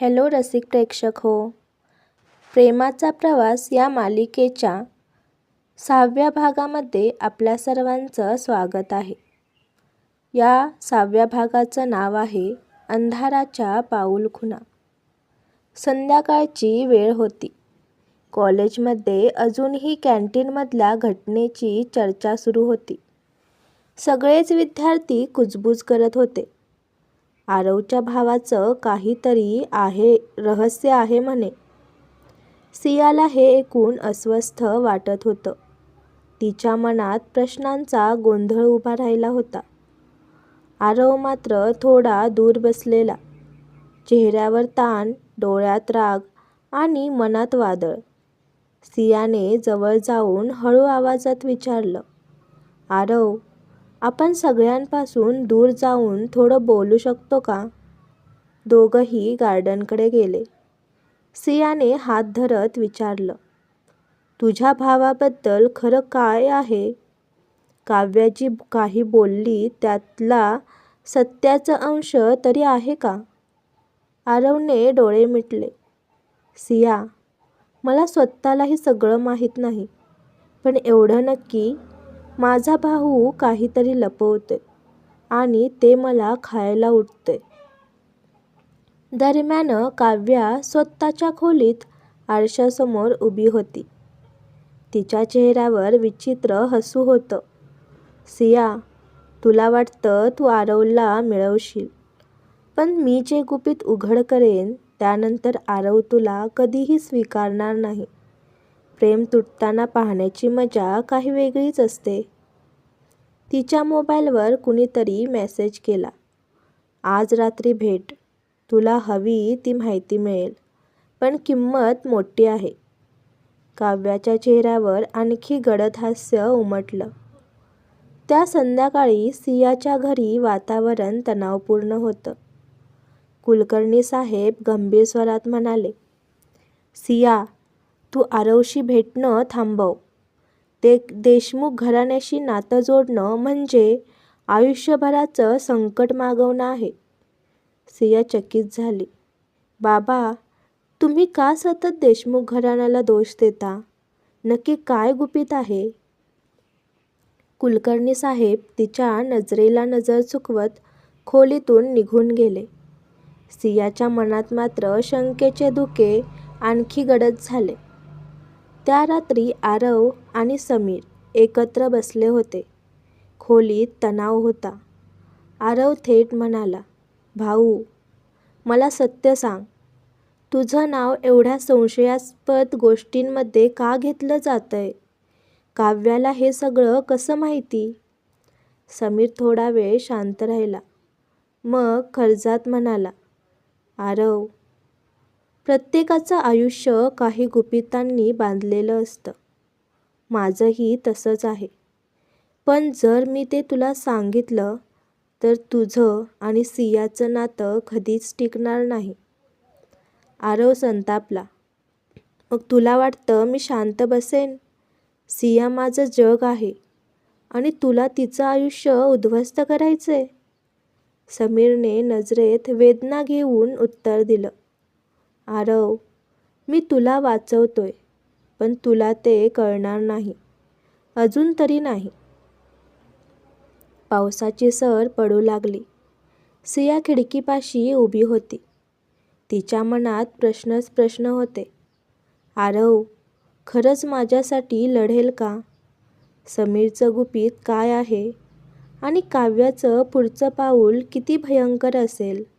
Hello रसिक प्रेक्षक हो. प्रेमाचा प्रवास या मालिकेच्या सहाव्या भागामध्ये आपल्या सर्वांचं स्वागत आहे. या सहाव्या भागाचं नाव आहे अंधाराच्या पाऊलखुणा संध्याकाळची वेळ होती. कॉलेजमध्ये अजूनही कॅन्टीनमधल्या घटनेची चर्चा सुरू होती. सगळेच विद्यार्थी कुजबूज करत होते. आरवच्या भावाचं काहीतरी आहे रहस्य आहे म्हणे. सियाला हे ऐकून अस्वस्थ वाटत होतं. तिच्या मनात प्रश्नांचा गोंधळ उभा राहिला होता. आरव मात्र थोडा दूर बसलेला. चेहऱ्यावर ताण डोळ्यात राग आणि मनात वादळ. सियाने जवळ जाऊन हळू आवाजात विचारलं आरव आपण सगळ्यांपासून दूर जाऊन थोडं बोलू शकतो का? दोघंही गार्डनकडे गेले. सियाने हात धरत विचारलं तुझ्या भावाबद्दल खरं काय आहे? काव्याची काही बोलली त्यातला सत्याचं अंश तरी आहे का? आरवने डोळे मिटले सिया मला स्वतःलाही सगळं माहीत नाही पण एवढं नक्की माझा भाऊ काहीतरी लपवते आणि ते मला खायला उठते दरम्यान काव्या स्वतःच्या खोलीत आरशासमोर उभी होती. तिच्या चेहऱ्यावर विचित्र हसू होतं. सिया तुला वाटतं तू आरवला मिळवशील पण मी जे गुपित उघड करेन त्यानंतर आरव तुला कधीही स्वीकारणार नाही. प्रेम तुटताना पाहण्याची मजा काही वेगळीच असते. तिच्या मोबाईलवर कुणीतरी मेसेज केला. आज रात्री भेट. तुला हवी ती माहिती मिळेल. पण किंमत मोठी आहे. काव्याच्या चेहऱ्यावर आणखी गडद हास्य उमटलं. त्या संध्याकाळी सियाच्या घरी वातावरण तणावपूर्ण होतं. कुलकर्णी साहेब गंभीर स्वरात म्हणाले सिया तू आरवशी भेटणं थांबव. ते देशमुख घराण्याशी नातं जोडणं म्हणजे आयुष्यभराचं संकट मागवणं आहे. सिया चकित झाली. बाबा तुम्ही का सतत देशमुख घराण्याला दोष देता? नक्की काय गुपित आहे? कुलकर्णी साहेब तिच्या नजरेला नजर चुकवत खोलीतून निघून गेले. सियाच्या मनात मात्र शंकेचे धुके आणखी गडद झाले. त्या रात्री आरव आणि समीर एकत्र बसले होते. खोलीत तणाव होता. आरव थेट म्हणाला भाऊ मला सत्य सांग. तुझं नाव एवढ्या संशयास्पद गोष्टींमध्ये का घेतलं जातंय? काव्याला हे सगळं कसं माहिती? समीर थोडा वेळ शांत राहिला. मग खर्जात म्हणाला आरव प्रत्येकाचं आयुष्य काही गुपितांनी बांधलेलं असतं. माझंही तसंच आहे. पण जर मी ते तुला सांगितलं तर तुझं आणि सियाचं नातं कधीच टिकणार नाही. आरव संतापला. मग तुला वाटतं मी शांत बसेन? सिया माझं जग आहे. आणि तुला तिचं आयुष्य उद्ध्वस्त करायचं आहे समीरने नजरेत वेदना घेऊन उत्तर दिलं. आरव मी तुला वाचवतोय पण तुला ते कळणार नाही. अजून तरी नाही. पावसाची सर पडू लागली. सिया खिडकीपाशी उभी होती. तिच्या मनात प्रश्नच प्रश्न होते. आरव खरंच माझ्यासाठी लढेल का? समीरचं गुपित काय आहे? आणि काव्याचं पुढचं पाऊल किती भयंकर असेल?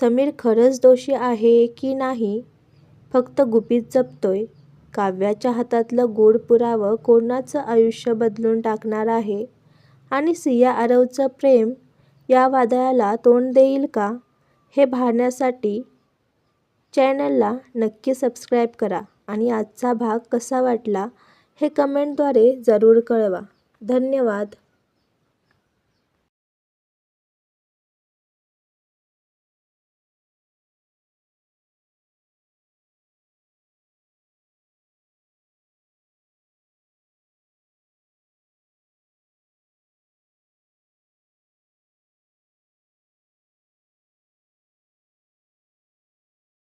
समीर खरंच दोषी आहे की नाही? फक्त गुपित जपतोय. काव्याच्या हातातलं गोड पुरावं कोणाचं आयुष्य बदलून टाकणार आहे? आणि सिया आरवचं प्रेम या वादळाला तोंड देईल का? हे पाहण्यासाठी चॅनलला नक्की सबस्क्राईब करा. आणि आजचा भाग कसा वाटला हे कमेंटद्वारे जरूर कळवा. धन्यवाद.